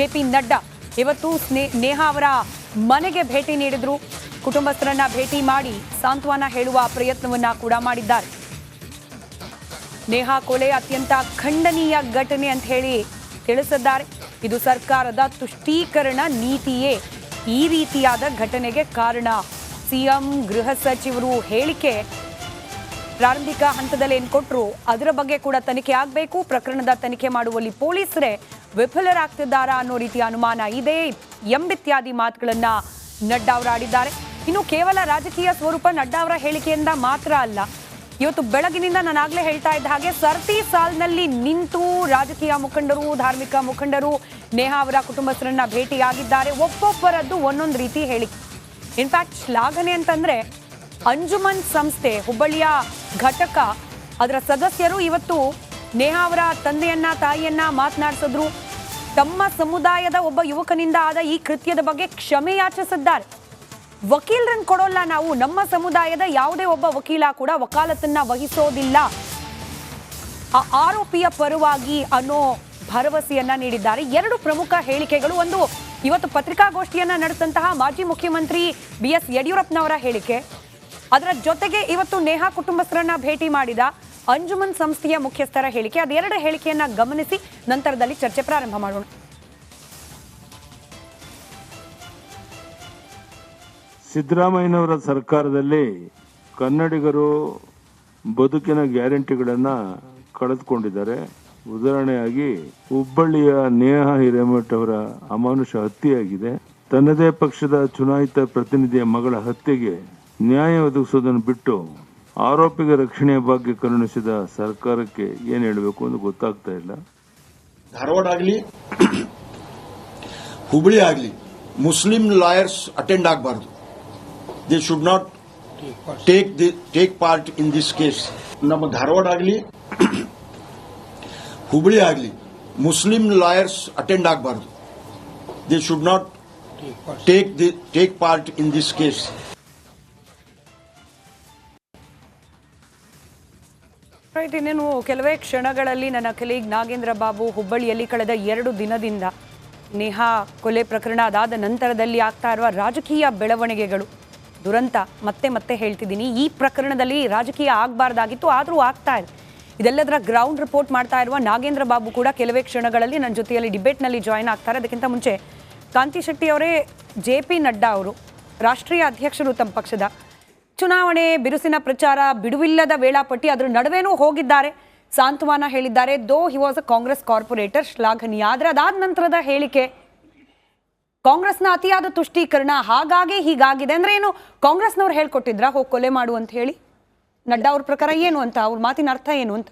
J P Nadda. ಇವತ್ತು ಸ್ನೇ, ನೇಹಾ ಅವರ ಮನೆಗೆ ಭೇಟಿ ನೀಡಿದ್ರು. ಕುಟುಂಬಸ್ಥರನ್ನ ಭೇಟಿ ಮಾಡಿ ಸಾಂತ್ವನ ಹೇಳುವ ಪ್ರಯತ್ನವನ್ನ ಕೂಡ ಮಾಡಿದ್ದಾರೆ. ನೇಹಾ ಕೊಲೆ ಅತ್ಯಂತ ಖಂಡನೀಯ ಘಟನೆ ಅಂತ ಹೇಳಿ ತಿಳಿಸಿದ್ದಾರೆ. ಇದು ಸರ್ಕಾರದ ತುಷ್ಟೀಕರಣ ನೀತಿಯೇ ಈ ರೀತಿಯಾದ ಘಟನೆಗೆ ಕಾರಣ. ಸಿಎಂ, ಗೃಹ ಸಚಿವರು ಹೇಳಿಕೆ ಪ್ರಾರಂಭಿಕ ಹಂತದಲ್ಲಿ ಏನು ಕೊಟ್ಟರು ಅದರ ಬಗ್ಗೆ ಕೂಡ ತನಿಖೆ ಆಗಬೇಕು. ಪ್ರಕರಣದ ತನಿಖೆ ಮಾಡುವಲ್ಲಿ ಪೊಲೀಸರೇ ವಿಫಲರಾಗ್ತಿದ್ದಾರಾ ಅನ್ನೋ ರೀತಿಯ ಅನುಮಾನ ಇದೆ. ಎಂಬಿತ್ಯಾದಿ ಮಾತುಗಳನ್ನ ನಡ್ಡಾ ಅವರು ಆಡಿದ್ದಾರೆ. ಇನ್ನು ಕೇವಲ ರಾಜಕೀಯ ಸ್ವರೂಪ ನಡ್ಡಾ ಅವರ ಹೇಳಿಕೆಯಿಂದ ಮಾತ್ರ ಅಲ್ಲ, ಇವತ್ತು ಬೆಳಗಿನಿಂದ ನಾನು ಆಗ್ಲೇ ಹೇಳ್ತಾ ಇದ್ದ ಹಾಗೆ ಸರ್ತಿ ಸಾಲ್ನಲ್ಲಿ ನಿಂತು ರಾಜಕೀಯ ಮುಖಂಡರು, ಧಾರ್ಮಿಕ ಮುಖಂಡರು, ನೇಹಾ ಅವರ ಕುಟುಂಬಸ್ಥರನ್ನ ಭೇಟಿಯಾಗಿದ್ದಾರೆ. ಒಬ್ಬೊಬ್ಬರದ್ದು ಒಂದೊಂದು ರೀತಿ ಹೇಳಿಕೆ. ಇನ್ಫ್ಯಾಕ್ಟ್ ಶ್ಲಾಘನೆ ಅಂತಂದ್ರೆ ಅಂಜುಮನ್ ಸಂಸ್ಥೆ, ಹುಬ್ಬಳ್ಳಿಯ ಘಟಕ, ಅದರ ಸದಸ್ಯರು ಇವತ್ತು ನೇಹಾ ಅವರ ತಂದೆಯನ್ನ, ತಾಯಿಯನ್ನ ಮಾತನಾಡಿಸಿದ್ರು. ತಮ್ಮ ಸಮುದಾಯದ ಒಬ್ಬ ಯುವಕನಿಂದ ಆದ ಈ ಕೃತ್ಯದ ಬಗ್ಗೆ ಕ್ಷಮೆ ಯಾಚಿಸಿದ್ದಾರೆ. ವಕೀಲರನ್ನು ಕೊಡೋಲ್ಲ ನಾವು, ನಮ್ಮ ಸಮುದಾಯದ ಯಾವುದೇ ಒಬ್ಬ ವಕೀಲ ಕೂಡ ವಕಾಲತನ್ನ ವಹಿಸೋದಿಲ್ಲ. ಆ ಆರೋಪಿಯ ಪರವಾಗಿ ಅನ್ನೋ ಭರವಸೆಯನ್ನ ನೀಡಿದ್ದಾರೆ. ಎರಡು ಪ್ರಮುಖ ಹೇಳಿಕೆಗಳು, ಒಂದು ಇವತ್ತು ಪತ್ರಿಕಾಗೋಷ್ಠಿಯನ್ನ ನಡೆಸಿದಂತಹ ಮಾಜಿ ಮುಖ್ಯಮಂತ್ರಿ ಬಿ ಎಸ್ ಯಡಿಯೂರಪ್ಪನವರ ಹೇಳಿಕೆ. ಅದರ ಜೊತೆಗೆ ಇವತ್ತು ನೇಹಾ ಕುಟುಂಬಸ್ಥರನ್ನ ಭೇಟಿ ಮಾಡಿದ ಅಂಜುಮನ್ ಸಂಸ್ಥೆಯ ಮುಖ್ಯಸ್ಥರ ಹೇಳಿಕೆ. ಅದೆರಡು ಹೇಳಿಕೆಯನ್ನ ಗಮನಿಸಿ ನಂತರದಲ್ಲಿ ಚರ್ಚೆ ಪ್ರಾರಂಭ ಮಾಡೋಣ. ಸಿದ್ದರಾಮಯ್ಯನವರ ಸರ್ಕಾರದಲ್ಲಿ ಕನ್ನಡಿಗರು ಬದುಕಿನ ಗ್ಯಾರಂಟಿಗಳನ್ನು ಕಳೆದುಕೊಂಡಿದ್ದಾರೆ. ಉದಾಹರಣೆಯಾಗಿ, ಹುಬ್ಬಳ್ಳಿಯ ನೇಹ ಹಿರೇಮಠ್ ಅವರ ಅಮಾನುಷ ಹತ್ಯೆಯಾಗಿದೆ. ತನ್ನದೇ ಪಕ್ಷದ ಚುನಾಯಿತ ಪ್ರತಿನಿಧಿಯ ಮಗಳ ಹತ್ಯೆಗೆ ನ್ಯಾಯ ಒದಗಿಸೋದನ್ನು ಬಿಟ್ಟು ಆರೋಪಿಗೆ ರಕ್ಷಣೆಯ ಬಗ್ಗೆ ಕರುಣಿಸಿದ ಸರ್ಕಾರಕ್ಕೆ ಏನು ಹೇಳಬೇಕು ಅಂತ ಗೊತ್ತಾಗ್ತಾ ಇಲ್ಲ. ಧಾರವಾಡ ಆಗಲಿ, ಹುಬ್ಳಿ ಆಗಲಿ, ಮುಸ್ಲಿಂ ಲಾಯರ್ಸ್ ಅಟೆಂಡ್ ಆಗಬಾರ್ದು. They should not take the take part in this case ನಮ್ಮ ಧಾರವಾಡ ಆಗಲಿ, ಹುಬ್ಳಿ ಆಗಲಿ, ಮುಸ್ಲಿಂ ಲಾಯರ್ಸ್ ಅಟೆಂಡ್ ಆಗಬಾರದು. They should not take the take part in this case right ಕೆಲವೇ ಕ್ಷಣಗಳಲ್ಲಿ ನನ್ನ ಕಲೀಗ್ ನಾಗೇಂದ್ರ ಬಾಬು ಹುಬ್ಬಳ್ಳಿಯಲ್ಲಿ ಕಳೆದ ಎರಡು ದಿನದಿಂದ ನೇಹಾ ಕೊಲೆ ಪ್ರಕರಣ ಅದಾದ ನಂತರದಲ್ಲಿ ಆಗ್ತಾ ಇರುವ ರಾಜಕೀಯ ಬೆಳವಣಿಗೆಗಳು. ದುರಂತ ಮತ್ತೆ ಮತ್ತೆ ಹೇಳ್ತಿದ್ದೀನಿ. ಈ ಪ್ರಕರಣದಲ್ಲಿ ರಾಜಕೀಯ ಆಗಬಾರ್ದಾಗಿತ್ತು, ಆದರೂ ಆಗ್ತಾ ಇದೆ ಇದೆಲ್ಲದರ ಗ್ರೌಂಡ್ ರಿಪೋರ್ಟ್ ಮಾಡ್ತಾ ಇರುವ ನಾಗೇಂದ್ರ ಬಾಬು ಕೂಡ ಕೆಲವೇ ಕ್ಷಣಗಳಲ್ಲಿ ನನ್ನ ಜೊತೆಯಲ್ಲಿ ಡಿಬೇಟ್ನಲ್ಲಿ ಜಾಯ್ನ್ ಆಗ್ತಾರೆ. ಅದಕ್ಕಿಂತ ಮುಂಚೆ ಕಾಂತಿ ಶೆಟ್ಟಿ ಅವರೇ ಜೆ ಪಿ ನಡ್ಡಾ ಅವರು ರಾಷ್ಟ್ರೀಯ ಅಧ್ಯಕ್ಷರು ತಮ್ಮ ಪಕ್ಷದ ಚುನಾವಣೆ ಬಿರುಸಿನ ಪ್ರಚಾರ ಬಿಡುವಿಲ್ಲದ ವೇಳಾಪಟ್ಟಿ, ಅದರ ನಡುವೆನೂ ಹೋಗಿದ್ದಾರೆ. ಸಾಂತ್ವನ ಹೇಳಿದ್ದಾರೆ though he was a Congress corporator ಶ್ಲಾಘನೀಯ ಆದರೆ ಅದಾದ ನಂತರದ ಹೇಳಿಕೆ. ಕಾಂಗ್ರೆಸ್ನ ಅತಿಯಾದ ತುಷ್ಟೀಕರಣ ಹಾಗಾಗಿ ಹೀಗಾಗಿದೆ. ಅಂದ್ರೆ ಏನು, ಕಾಂಗ್ರೆಸ್ನವ್ರು ಹೇಳ್ಕೊಟ್ಟಿದ್ರ, ಹೋಗಿ ಕೊಲೆ ಮಾಡು ಅಂತ ಹೇಳಿ? ನಡ್ಡಾ ಅವ್ರ ಪ್ರಕಾರ ಏನು ಅಂತ, ಅವ್ರ ಮಾತಿನ ಅರ್ಥ ಏನು ಅಂತ?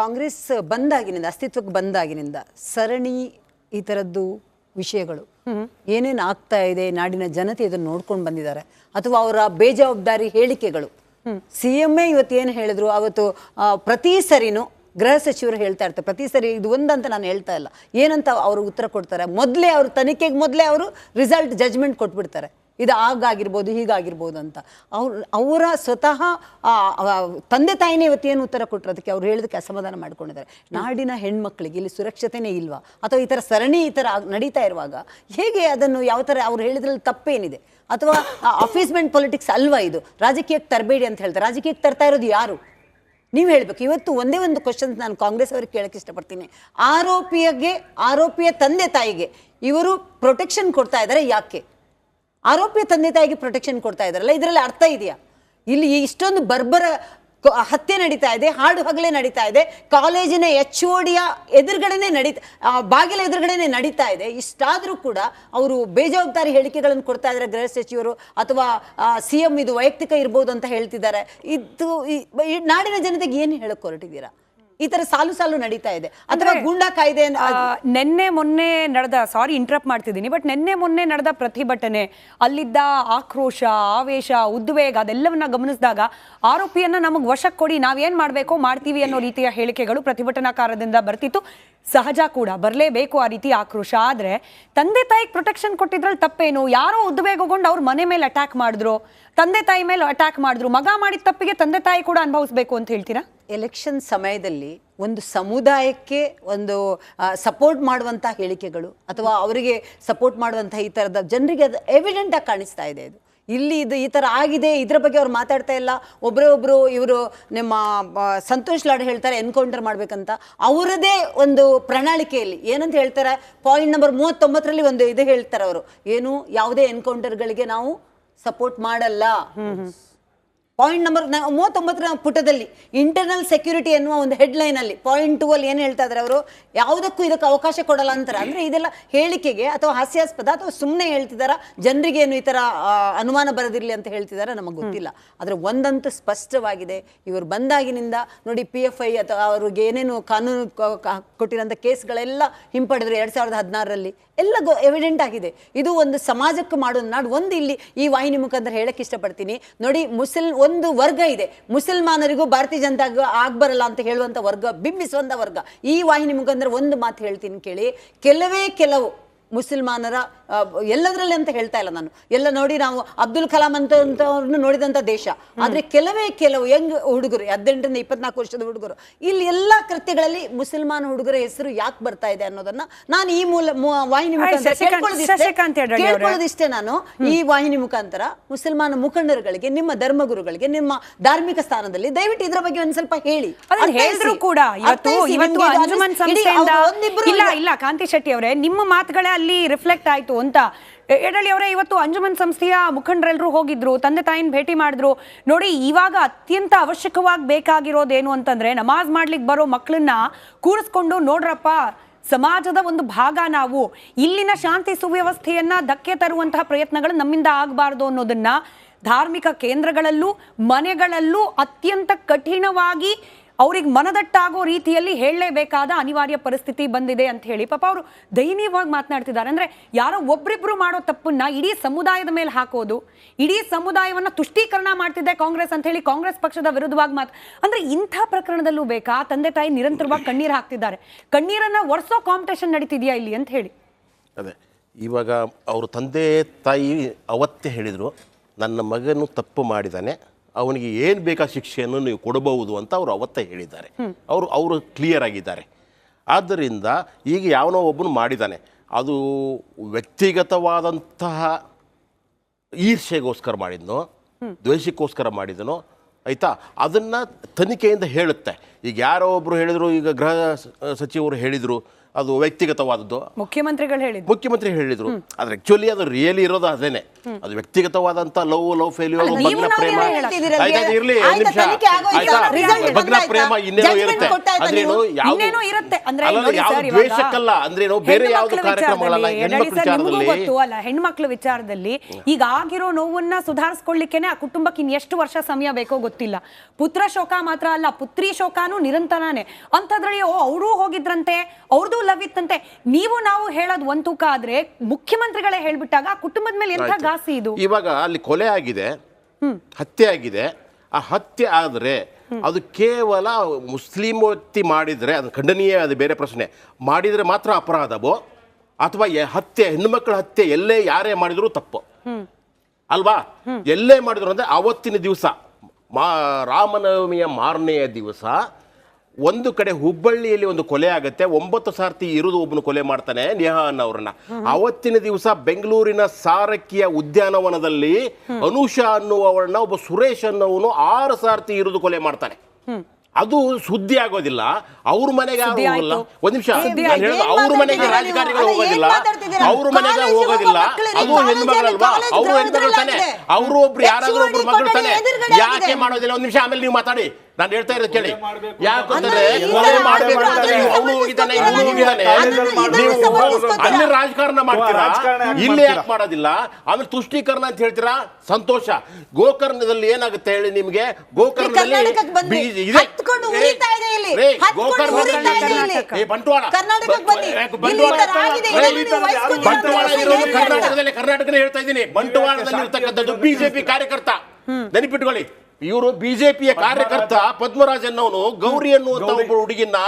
ಕಾಂಗ್ರೆಸ್ ಬಂದಾಗಿನಿಂದ, ಅಸ್ತಿತ್ವಕ್ಕೆ ಬಂದಾಗಿನಿಂದ, ಸರಣಿ ಈ ಥರದ್ದು ವಿಷಯಗಳು. ಏನೇನು ಆಗ್ತಾ ಇದೆ ನಾಡಿನ ಜನತೆ ಇದನ್ನು ನೋಡ್ಕೊಂಡು ಬಂದಿದ್ದಾರೆ. ಅಥವಾ ಅವರ ಬೇಜವಾಬ್ದಾರಿ ಹೇಳಿಕೆಗಳು. ಸಿ ಎಂ ಇವತ್ತು ಏನು ಹೇಳಿದ್ರು? ಅವತ್ತು ಪ್ರತಿ ಸರಿನೂ ಗೃಹ ಸಚಿವರು ಹೇಳ್ತಾ ಇರ್ತಾರೆ. ಪ್ರತಿ ಸರಿ ಇದು ಒಂದಂತ ನಾನು ಹೇಳ್ತಾ ಇಲ್ಲ. ಏನಂತ ಅವರು ಉತ್ತರ ಕೊಡ್ತಾರೆ? ಮೊದಲೇ ಅವರು, ತನಿಖೆಗೆ ಮೊದಲೇ ಅವರು ರಿಸಲ್ಟ್ ಜಜ್ಮೆಂಟ್ ಕೊಟ್ಬಿಡ್ತಾರೆ. ಇದು ಆಗಾಗಿರ್ಬೋದು, ಹೀಗಾಗಿರ್ಬೋದು ಅಂತ. ಅವ್ರು, ಅವರ ಸ್ವತಃ ತಂದೆ ತಾಯಿನೇ ಇವತ್ತೇನು ಉತ್ತರ ಕೊಟ್ಟರು ಅದಕ್ಕೆ ಅವ್ರು ಹೇಳಿದಕ್ಕೆ ಅಸಮಾಧಾನ ಮಾಡ್ಕೊಂಡಿದ್ದಾರೆ. ನಾಡಿನ ಹೆಣ್ಮಕ್ಳಿಗೆ ಇಲ್ಲಿ ಸುರಕ್ಷತೆನೇ ಇಲ್ವಾ? ಅಥವಾ ಈ ಥರ ಸರಣಿ ಈ ಥರ ನಡೀತಾ ಇರುವಾಗ ಹೇಗೆ ಅದನ್ನು ಯಾವ ಥರ ಅವ್ರು ಹೇಳಿದ್ರಲ್ಲಿ ತಪ್ಪೇನಿದೆ? ಅಥವಾ ಅಫೀಸ್ಮೆಂಟ್ ಪೊಲಿಟಿಕ್ಸ್ ಅಲ್ವಾ ಇದು? ರಾಜಕೀಯಕ್ಕೆ ತರಬೇಡಿ ಅಂತ ಹೇಳ್ತಾರೆ. ರಾಜಕೀಯಕ್ಕೆ ತರ್ತಾ ಇರೋದು ಯಾರು? ನೀವು ಹೇಳಬೇಕು. ಇವತ್ತು ಒಂದೇ ಒಂದು ಕ್ವಶನ್ ನಾನು ಕಾಂಗ್ರೆಸ್ ಅವರಿಗೆ ಕೇಳಕ್ಕೆ ಇಷ್ಟಪಡ್ತೀನಿ. ಆರೋಪಿಯಗೆ, ಆರೋಪಿಯ ತಂದೆ ತಾಯಿಗೆ ಇವರು ಪ್ರೊಟೆಕ್ಷನ್ ಕೊಡ್ತಾ ಇದ್ದಾರೆ ಯಾಕೆ? ಆರೋಪಿಯ ತಂದೆ ತಾಯಿಗೆ ಪ್ರೊಟೆಕ್ಷನ್ ಕೊಡ್ತಾ ಇದ್ದಾರಲ್ಲ, ಇದರಲ್ಲಿ ಅರ್ಥ ಇದೆಯಾ? ಇಲ್ಲಿ ಇಷ್ಟೊಂದು ಬರ್ಬರ ಹತ್ಯೆ ನಡೀತಾ ಇದೆ, ಹಾಡು ಹಗಲೇ ನಡೀತಾ ಇದೆ, ಕಾಲೇಜಿನ ಎಚ್ ಡಿಯ ಎದುರುಗಡೆನೆ ನಡೀತಾ ಬಾಗಿಲ ಎದುರುಗಡೆನೆ ನಡೀತಾ ಇದೆ. ಇಷ್ಟಾದರೂ ಕೂಡ ಅವರು ಬೇಜವಾಬ್ದಾರಿ ಹೇಳಿಕೆಗಳನ್ನು ಕೊಡ್ತಾ ಇದ್ದಾರೆ ಗೃಹ ಸಚಿವರು ಅಥವಾ ಸಿ ಎಂ ಇದು ವೈಯಕ್ತಿಕ ಇರ್ಬೋದು ಅಂತ ಹೇಳ್ತಿದ್ದಾರೆ. ಇದು ನಾಡಿನ ಜನತೆಗೆ ಏನು ಹೇಳಕ್ಕೆ ಹೊರಟಿದ್ದೀರಾ? ಈ ತರ ಸಾಲು ಸಾಲು ನಡೀತಾ ಇದೆ. ಅಥವಾ ಗೂಂಡಾ ಕಾಯ್ದೆ ನಿನ್ನೆ ಮೊನ್ನೆ ನಡೆದ ಸಾರಿ ಇಂಟ್ರಪ್ಟ್ ಮಾಡ್ತಿದ್ದೀನಿ ಬಟ್ ನೆನ್ನೆ ಮೊನ್ನೆ ನಡೆದ ಪ್ರತಿಭಟನೆ ಅಲ್ಲಿದ್ದ ಆಕ್ರೋಶ ಆವೇಶ ಉದ್ವೇಗ ಅದೆಲ್ಲವನ್ನ ಗಮನಿಸಿದಾಗ ಆರೋಪಿಯನ್ನ ನಮಗೆ ವಶಕ್ಕೆ ಕೊಡಿ ನಾವೇನ್ ಮಾಡಬೇಕೋ ಮಾಡ್ತೀವಿ ಅನ್ನೋ ರೀತಿಯ ಹೇಳಿಕೆಗಳು ಪ್ರತಿಭಟನಾಕಾರದಿಂದ ಬರ್ತಿತ್ತು. ಸಹಜ ಕೂಡ, ಬರಲೇಬೇಕು ಆ ರೀತಿ ಆಕ್ರೋಶ. ಆದರೆ ತಂದೆ ತಾಯಿಗೆ ಪ್ರೊಟೆಕ್ಷನ್ ಕೊಟ್ಟಿದ್ರಲ್ಲಿ ತಪ್ಪೇನು? ಯಾರೋ ಉದ್ವೇಗಗೊಂಡು ಅವ್ರ ಮನೆ ಮೇಲೆ ಅಟ್ಯಾಕ್ ಮಾಡಿದ್ರು. ತಂದೆ ತಾಯಿ ಮೇಲೆ ಅಟ್ಯಾಕ್ ಮಾಡಿದ್ರು. ಮಗ ಮಾಡಿದ ತಪ್ಪಿಗೆ ತಂದೆ ತಾಯಿ ಕೂಡ ಅನುಭವಿಸ್ಬೇಕು ಅಂತ ಹೇಳ್ತೀರಾ? ಎಲೆಕ್ಷನ್ ಸಮಯದಲ್ಲಿ ಒಂದು ಸಮುದಾಯಕ್ಕೆ ಒಂದು ಸಪೋರ್ಟ್ ಮಾಡುವಂಥ ಹೇಳಿಕೆಗಳು ಅಥವಾ ಅವರಿಗೆ ಸಪೋರ್ಟ್ ಮಾಡುವಂಥ ಈ ಥರದ ಜನರಿಗೆ ಅದು ಎವಿಡೆಂಟಾಗಿ ಕಾಣಿಸ್ತಾ ಇದೆ ಇದು ಇಲ್ಲಿ ಇದು ಈ ಥರ ಆಗಿದೆ, ಇದ್ರ ಬಗ್ಗೆ ಅವ್ರು ಮಾತಾಡ್ತಾ ಇಲ್ಲ. ಒಬ್ಬರೇ ಒಬ್ಬರು ಇವರು ನಿಮ್ಮ ಸಂತೋಷ್ ಲಾಡ್ ಹೇಳ್ತಾರೆ, ಎನ್ಕೌಂಟರ್ ಮಾಡಬೇಕಂತ. ಅವರದೇ ಒಂದು ಪ್ರಣಾಳಿಕೆಯಲ್ಲಿ. ಏನಂತ ಹೇಳ್ತಾರೆ? ಪಾಯಿಂಟ್ ನಂಬರ್ ಮೂವತ್ತೊಂಬತ್ತರಲ್ಲಿ ಒಂದು ಇದು ಹೇಳ್ತಾರೆ ಅವರು. ಏನು? ಯಾವುದೇ ಎನ್ಕೌಂಟರ್ಗಳಿಗೆ ನಾವು ಸಪೋರ್ಟ್ ಮಾಡಲ್ಲ. ಪಾಯಿಂಟ್ ನಂಬರ್ ಮೂವತ್ತೊಂಬತ್ತರ ಪುಟದಲ್ಲಿ ಇಂಟರ್ನಲ್ ಸೆಕ್ಯೂರಿಟಿ ಎನ್ನುವ ಒಂದು ಹೆಡ್ಲೈನ್ ಅಲ್ಲಿ ಪಾಯಿಂಟ್ ಟೂ ಅಲ್ಲಿ ಏನು ಹೇಳ್ತಾ ಇದ್ದಾರೆ ಅವರು? ಯಾವುದಕ್ಕೂ ಇದಕ್ಕೆ ಅವಕಾಶ ಕೊಡಲ್ಲ ಅಂತಾರೆ. ಅಂದ್ರೆ ಇದೆಲ್ಲ ಹೇಳಿಕೆಗೆ ಅಥವಾ ಹಾಸ್ಯಾಸ್ಪದ ಅಥವಾ ಸುಮ್ಮನೆ ಹೇಳ್ತಿದಾರ? ಜನರಿಗೆ ಏನು ಈ ಆ, ಅನುಮಾನ ಬರದಿರಲಿ ಅಂತ ಹೇಳ್ತಿದಾರ? ನಮಗೆ ಗೊತ್ತಿಲ್ಲ. ಆದ್ರೆ ಒಂದಂತೂ ಸ್ಪಷ್ಟವಾಗಿದೆ. ಇವರು ಬಂದಾಗಿನಿಂದ ನೋಡಿ ಪಿ ಎಫ್ ಐ ಅಥವಾ ಅವ್ರಿಗೆ ಏನೇನು ಕಾನೂನು ಕೊಟ್ಟಿರೋಂಥ ಕೇಸ್ಗಳೆಲ್ಲ ಹಿಂಪಡೆದ್ರು ಎರಡ್ ಸಾವಿರದ ಹದಿನಾರರಲ್ಲಿ. ಎಲ್ಲ ಎವಿಡೆಂಟ್ ಆಗಿದೆ. ಇದು ಒಂದು ಸಮಾಜಕ್ಕೆ ಮಾಡೋದು ನಾಡು. ಒಂದು ಇಲ್ಲಿ ಈ ವಾಹಿನಿ ಮುಖಾಂತರ ಹೇಳಕ್ಕೆ ಇಷ್ಟಪಡ್ತೀನಿ. ನೋಡಿ ಮುಸಲ್ ಒಂದು ವರ್ಗ ಇದೆ. ಮುಸಲ್ಮಾನರಿಗೂ ಭಾರತೀಯ ಜನತಾಗೂ ಆಗ್ಬರಲ್ಲ ಅಂತ ಹೇಳುವಂಥ ವರ್ಗ ಬಿಂಬಿಸುವಂಥ ವರ್ಗ. ಈ ವಾಹಿನಿ ಮುಖಾಂತರ ಒಂದು ಮಾತು ಹೇಳ್ತೀನಿ ಕೇಳಿ. ಕೆಲವೇ ಕೆಲವು ಮುಸಲ್ಮಾನರ ಎಲ್ಲದರಲ್ಲಿ ಅಂತ ಹೇಳ್ತಾ ಇಲ್ಲ ನಾನು. ಎಲ್ಲ ನೋಡಿ ನಾವು ಅಬ್ದುಲ್ ಕಲಾಂ ಅಂತ ಅಂತವ್ರನ್ನು ನೋಡಿದಂತ ದೇಶ. ಆದರೆ ಕೆಲವೇ ಕೆಲವು ಯಂಗ್ ಹುಡುಗರು ಹದಿನೆಂಟರಿಂದ ಇಪ್ಪತ್ನಾಲ್ಕು ವರ್ಷದ ಹುಡುಗರು ಇಲ್ಲಿ ಎಲ್ಲಾ ಕೃತ್ಯಗಳಲ್ಲಿ ಮುಸಲ್ಮಾನ ಹುಡುಗರ ಹೆಸರು ಯಾಕೆ ಬರ್ತಾ ಇದೆ ಅನ್ನೋದನ್ನ ನಾನು ಈ ಮೂಲ ವಾಹಿನಿ ಕೇಳ್ಕೊಳ್ಳೋದಿಷ್ಟೇ- ನಾನು ಈ ವಾಹಿನಿ ಮುಖಾಂತರ. ಮುಸಲ್ಮಾನ ಮುಖಂಡರುಗಳಿಗೆ ನಿಮ್ಮ ಧರ್ಮಗುರುಗಳಿಗೆ ನಿಮ್ಮ ಧಾರ್ಮಿಕ ಸ್ಥಾನದಲ್ಲಿ ದಯವಿಟ್ಟು ಇದರ ಬಗ್ಗೆ ಒಂದ್ ಸ್ವಲ್ಪ ಹೇಳಿ. ಹೇಳಿದ್ರು ಕೂಡ ಇವತ್ತು ಇಲ್ಲ. ಇಲ್ಲ ಕಾಂತಿ ಶೆಟ್ಟಿ ಅವರೇ ನಿಮ್ಮ ಮಾತುಗಳೇ ಅಲ್ಲಿ ರಿಫ್ಲೆಕ್ಟ್ ಆಯ್ತು ಅಂತ. ಎಡಳ್ಳಿ ಅವರೇ ಇವತ್ತು ಅಂಜುಮನ್ ಸಂಸ್ಥೆಯ ಮುಖಂಡರೆಲ್ಲರೂ ಹೋಗಿದ್ರು, ತಂದೆ ತಾಯಿನ ಭೇಟಿ ಮಾಡಿದ್ರು. ನೋಡಿ, ಇವಾಗ ಅತ್ಯಂತ ಅವಶ್ಯಕವಾಗಿ ಬೇಕಾಗಿರೋದೇನು ಅಂತಂದ್ರೆ, ನಮಾಜ್ ಮಾಡ್ಲಿಕ್ಕೆ ಬರೋ ಮಕ್ಕಳನ್ನ ಕೂರಿಸ್ಕೊಂಡು ನೋಡ್ರಪ್ಪ, ಸಮಾಜದ ಒಂದು ಭಾಗ ನಾವು. ಇಲ್ಲಿನ ಶಾಂತಿ ಸುವ್ಯವಸ್ಥೆಯನ್ನ ಧಕ್ಕೆ ತರುವಂತಹ ಪ್ರಯತ್ನಗಳು ನಮ್ಮಿಂದ ಆಗಬಾರ್ದು ಅನ್ನೋದನ್ನ ಧಾರ್ಮಿಕ ಕೇಂದ್ರಗಳಲ್ಲೂ, ಮನೆಗಳಲ್ಲೂ ಅತ್ಯಂತ ಕಠಿಣವಾಗಿ ಅವ್ರಿಗೆ ಮನದಟ್ಟಾಗೋ ರೀತಿಯಲ್ಲಿ ಹೇಳಲೇಬೇಕಾದ ಅನಿವಾರ್ಯ ಪರಿಸ್ಥಿತಿ ಬಂದಿದೆ ಅಂತ ಹೇಳಿ ಪಾಪ ಅವರು ದಯನೀಯವಾಗಿ ಮಾತನಾಡ್ತಿದ್ದಾರೆ. ಅಂದರೆ ಯಾರೋ ಒಬ್ರಿಬ್ರು ಮಾಡೋ ತಪ್ಪನ್ನ ಇಡೀ ಸಮುದಾಯದ ಮೇಲೆ ಹಾಕೋದು, ಇಡೀ ಸಮುದಾಯವನ್ನು ತುಷ್ಟೀಕರಣ ಮಾಡ್ತಿದೆ ಕಾಂಗ್ರೆಸ್ ಅಂತ ಹೇಳಿ ಕಾಂಗ್ರೆಸ್ ಪಕ್ಷದ ವಿರುದ್ಧವಾಗಿ ಮಾತು, ಅಂದರೆ ಇಂಥ ಪ್ರಕರಣದಲ್ಲೂ ಬೇಕಾ? ತಂದೆ ತಾಯಿ ನಿರಂತರವಾಗಿ ಕಣ್ಣೀರು ಹಾಕ್ತಿದ್ದಾರೆ. ಕಣ್ಣೀರನ್ನು ಒರೆಸೋ ಕಾಂಪಿಟೇಷನ್ ನಡೀತಿದೆಯಾ ಇಲ್ಲಿ ಅಂತ ಹೇಳಿ. ಅದೇ, ಇವಾಗ ಅವರು ತಂದೆ ತಾಯಿ ಅವತ್ತೇ ಹೇಳಿದರು, ನನ್ನ ಮಗನು ತಪ್ಪು ಮಾಡಿದ್ದಾನೆ ಅವನಿಗೆ ಏನು ಬೇಕಾ ಶಿಕ್ಷೆಯನ್ನು ನೀವು ಕೊಡಬಹುದು ಅಂತ ಅವರು ಅವತ್ತೇ ಹೇಳಿದ್ದಾರೆ. ಅವರು ಅವರು ಕ್ಲಿಯರ್ ಆಗಿದ್ದಾರೆ. ಆದ್ದರಿಂದ ಈಗ ಯಾವನೋ ಒಬ್ಬನು ಮಾಡಿದ್ದಾನೆ ಅದು ವ್ಯಕ್ತಿಗತವಾದಂತಹ ಈರ್ಷೆಗೋಸ್ಕರ ಮಾಡಿದ್ನೋ ದ್ವೇಷಕ್ಕೋಸ್ಕರ ಮಾಡಿದನೋ ಆಯಿತಾ? ಅದನ್ನು ತನಿಖೆಯಿಂದ ಹೇಳುತ್ತೆ. ಈಗ ಯಾರೋ ಒಬ್ಬರು ಹೇಳಿದರು ಈಗ ಗೃಹ ಸಚಿವರು ಹೇಳಿದರು ಅದು ವ್ಯಕ್ತಿಗತವಾದದ್ದು. ಮುಖ್ಯಮಂತ್ರಿಗಳು ಹೇಳಿದ್ರು. ಮುಖ್ಯಮಂತ್ರಿ ಹೇಳಿದರು. ಆದರೆ ಆ್ಯಕ್ಚುಲಿ ಅದು ರಿಯಲಿ ಇರೋದು ಅದೇನೆ. ಅದು ವ್ಯಕ್ತಿಗತವಾದಂತ ಲವ್ ಲವ್ ಫೇಲ್ಯೂರ್ ಭಗ್ನ ಪ್ರೇಮ. ಇರ್ಲಿ ನಿಮಿಷ. ಪ್ರೇಮ ಇನ್ನೇನು ಇರುತ್ತೆ. ಅಂದ್ರೇನು ಯಾವ ಇರುತ್ತೆ? ಅಂದ್ರೆ ಇವಾಗ ದ್ವೇಷಕ್ಕಲ್ಲ ಅಂದ್ರೇನು ಬೇರೆ ಮಕ್ಕಳ ಕಾರ್ಯಕ್ರಮಗಳಲ್ಲ ವಿಚಾರದಲ್ಲಿ, ಹೆಣ್ಮಕ್ಳ ವಿಚಾರದಲ್ಲಿ. ಅಲ್ಲ ಹೆಣ್ಮಕ್ಳ ವಿಚಾರದಲ್ಲಿ ಈಗ ಆಗಿರೋ ನೋವನ್ನ ಸುಧಾರಿಸ್ಕೊಳ್ಳಿಕ್ಕೆನೆ ಆ ಕುಟುಂಬಕ್ಕೆ ಇನ್ ಎಷ್ಟು ವರ್ಷ ಸಮಯ ಬೇಕೋ ಗೊತ್ತಿಲ್ಲ. ಪುತ್ರ ಶೋಕ ಮಾತ್ರ ಅಲ್ಲ ಪುತ್ರಿ ಶೋಕಾನು ನಿರಂತರನೇ. ಅಂತದ್ರಲ್ಲಿ ಓ ಅವರು ಹೋಗಿದ್ರಂತೆ ಅವ್ರದ್ದು ಲವ್ ಇತ್ತಂತೆ. ನೀವು ನಾವು ಹೇಳೋದು ಒಂದು ತೂಕ ಆದ್ರೆ ಮುಖ್ಯಮಂತ್ರಿಗಳೇ ಹೇಳ್ಬಿಟ್ಟಾಗ ಆ ಕುಟುಂಬದ ಮೇಲೆ ಎಂಥ ಇದು. ಇವಾಗ ಅಲ್ಲಿ ಕೊಲೆ ಆಗಿದೆ, ಹತ್ಯೆ ಆಗಿದೆ. ಆ ಹತ್ಯೆ ಆದರೆ ಅದು ಕೇವಲ ಮುಸ್ಲಿಂ ವ್ಯಕ್ತಿ ಮಾಡಿದರೆ, ಅದು ಖಂಡನೀಯ, ಅದು ಬೇರೆ ಪ್ರಶ್ನೆ. ಮಾಡಿದರೆ ಮಾತ್ರ ಅಪರಾಧವೋ? ಅಥವಾ ಹತ್ಯೆ, ಹೆಣ್ಣುಮಕ್ಕಳ ಹತ್ಯೆ ಎಲ್ಲೇ ಯಾರೇ ಮಾಡಿದರೂ ತಪ್ಪು. ಅಲ್ವಾ? ಎಲ್ಲೇ ಮಾಡಿದ್ರು ಅಂದ್ರೆ ಅವತ್ತಿನ ದಿವಸ, ಮಾ ರಾಮನವಮಿಯ ಮಾರನೆಯ ದಿವಸ ಒಂದು ಕಡೆ ಹುಬ್ಬಳ್ಳಿಯಲ್ಲಿ ಒಂದು ಕೊಲೆ ಆಗುತ್ತೆ ಒಂಬತ್ತು ಸಾರ್ತಿ ಇರುದು ಒಬ್ಬನು ಕೊಲೆ ಮಾಡ್ತಾನೆ ನೇಹಾ ಅವ್ರನ್ನ ಅವತ್ತಿನ ದಿವಸ ಬೆಂಗಳೂರಿನ ಸಾರಕ್ಕಿಯ ಉದ್ಯಾನವನದಲ್ಲಿ ಅನುಷಾ ಅನ್ನುವವರನ್ನ ಒಬ್ಬ ಸುರೇಶ್ ಅನ್ನೋವನು ಆರು ಸಾರ್ತಿ ಇರುದು ಕೊಲೆ ಮಾಡ್ತಾನೆ. ಅದು ಸುದ್ದಿ ಆಗೋದಿಲ್ಲ ಅವ್ರ ಮನೆಗೆ ಹೋಗಲ್ಲ. ಒಂದ್ ನಿಮಿಷ ಅವ್ರ ಮನೆಗೆ ರಾಜಕಾರಣಿಗಳು ಹೋಗೋದಿಲ್ಲ? ಅವ್ರ ಮನೆಗೆ ಹೋಗೋದಿಲ್ಲ. ಅದು ಹೆಣ್ಮಗಳಲ್ವಾ ಅವ್ರು ಹೆಣ್ಮಗಳು ತಾನೆ. ಅವರು ಒಬ್ರು ಯಾರಾದ್ರೂ ಒಬ್ರು ಮಗಳು ತಾನೆ. ಯಾಕೆ ಮಾಡೋದಿಲ್ಲ? ಒಂದ್ ನಿಮಿಷ ಆಮೇಲೆ ನೀವು ಮಾತಾಡಿ. ನಾನು ಹೇಳ್ತಾ ಇರೋದು ಕೇಳಿ. ಯಾಕಂದ್ರೆ ಅವನು ಹೋಗಿದ್ದಾನೆ ಇವನು? ಅಲ್ಲಿ ರಾಜಕಾರಣ ಮಾಡ್ತೀರಾ? ಇಲ್ಲಿ? ಯಾಕೆ ಮಾಡೋದಿಲ್ಲ? ಆಮೇಲೆ ತುಷ್ಟೀಕರಣ ಅಂತ ಹೇಳ್ತೀರಾ? ಸಂತೋಷ. ಗೋಕರ್ಣದಲ್ಲಿ ಏನಾಗುತ್ತೆ ಹೇಳಿ ನಿಮ್ಗೆ? ಗೋಕರ್ಣದಲ್ಲಿ ಇದೆ. ಬಂಟ್ವಾಳ. ಇರೋದು ಕರ್ನಾಟಕದಲ್ಲಿ. ಕರ್ನಾಟಕನೇ ಹೇಳ್ತಾ ಇದ್ದೀನಿ. ಬಂಟ್ವಾಳದಲ್ಲಿ ಇರ್ತಕ್ಕಂಥದ್ದು ಬಿಜೆಪಿ ಕಾರ್ಯಕರ್ತ. ನೆನಪಿಟ್ಕೊಳ್ಳಿ. ಇವರು ಬಿಜೆಪಿಯ ಕಾರ್ಯಕರ್ತ ಪದ್ಮರಾಜ್ ಅನ್ನೋನು ಗೌರಿ ಅನ್ನುವಂತ ಒಬ್ಬ ಹುಡುಗಿನ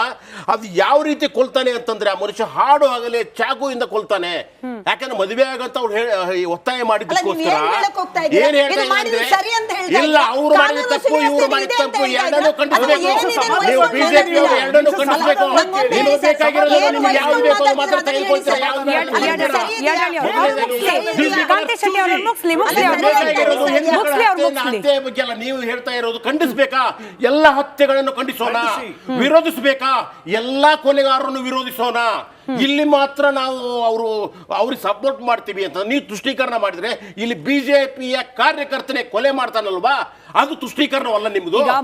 ಅದು ಯಾವ ರೀತಿ ಕೊಲ್ತಾನೆ ಅಂತಂದ್ರೆ ಆ ಮನುಷ್ಯ ಹಾಡು ಆಗಲೇ ಚಾಕುವಿಂದ ಕೊಲ್ತಾನೆ. ಯಾಕಂದ್ರೆ ಮದುವೆ ಆಗಂತ ಅವ್ರು ಒತ್ತಾಯ ಮಾಡಿದ್ದಕ್ಕೋಸ್ಕರ ಏನ್ ಹೇಳ್ತಾರೆ ಇಲ್ಲ? ಅವ್ರು ಮಾಡಿದ ತಪ್ಪು ಇವ್ರು ಮಾಡಿದ ತಪ್ಪು ಎರಡನ್ನೂ? ಖಂಡಿಸಬೇಕು. ನೀವು ಬಿಜೆಪಿ ಅವರು ಎರಡನ್ನೂ ಖಂಡಿಸಬೇಕು. ನೀವು ಬೇಕಾಗಿರೋದು ನಿಮ್ಗೆ ಯಾವ್ದು ಬೇಕು ಅದು ಮಾತ್ರ? ತೆಗೆದುಕೊಳ್ತೀರಾ ಯಾವ್ದು ಬೇಕಾಗಿರೋದು. ಹತ್ಯೆ ಬಗ್ಗೆ ಅಲ್ಲ ನೀವು ಹೇಳ್ತಾ ಇರೋದು ಖಂಡಿಸಬೇಕಾ? ಎಲ್ಲ ಹತ್ಯೆಗಳನ್ನು ಖಂಡಿಸೋಣ. ವಿರೋಧಿಸಬೇಕಾ? ಎಲ್ಲಾ ಕೊಲೆಗಾರರನ್ನು ವಿರೋಧಿಸೋಣ. ಇಲ್ಲಿ ಮಾತ್ರ ನಾವು ಅವರು ಅವ್ರಿಗೆ ಸಪೋರ್ಟ್ ಮಾಡ್ತೀವಿ ಅಂತ. ನೀವು ತುಷ್ಟೀಕರಣ ಮಾಡಿದ್ರೆ ಇಲ್ಲಿ ಬಿಜೆಪಿಯ ಕಾರ್ಯಕರ್ತನೇ ಕೊಲೆ ಮಾಡ್ತಾನಲ್ವಾ? ಅದು ತುಷ್ಟೀಕರಣವಲ್ಲ ನಿಮ್ದು ಈಗ